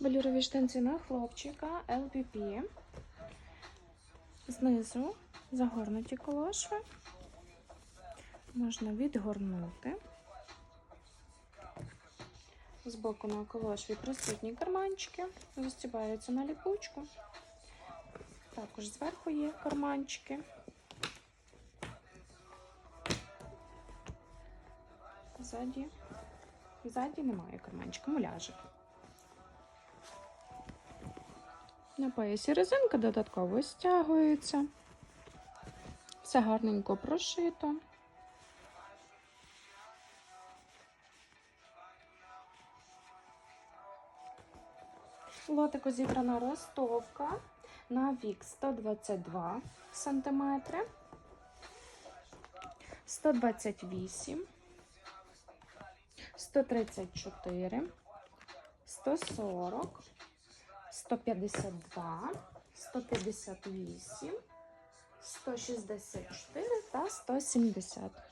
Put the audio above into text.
Велюрові штанці на хлопчика LPP. Знизу загорнуті колошви. Можна відгорнути. Збоку на колошві присутні карманчики, застібаються на ліпучку. Також зверху є карманчики. Ззаді, ззаді немає карманчика, муляжик. На поясі резинка додатково стягується. Все гарненько прошито. Лотику зібрана ростовка на вік 122 см, 128, 134, 140, 152, 158, 164 та 170.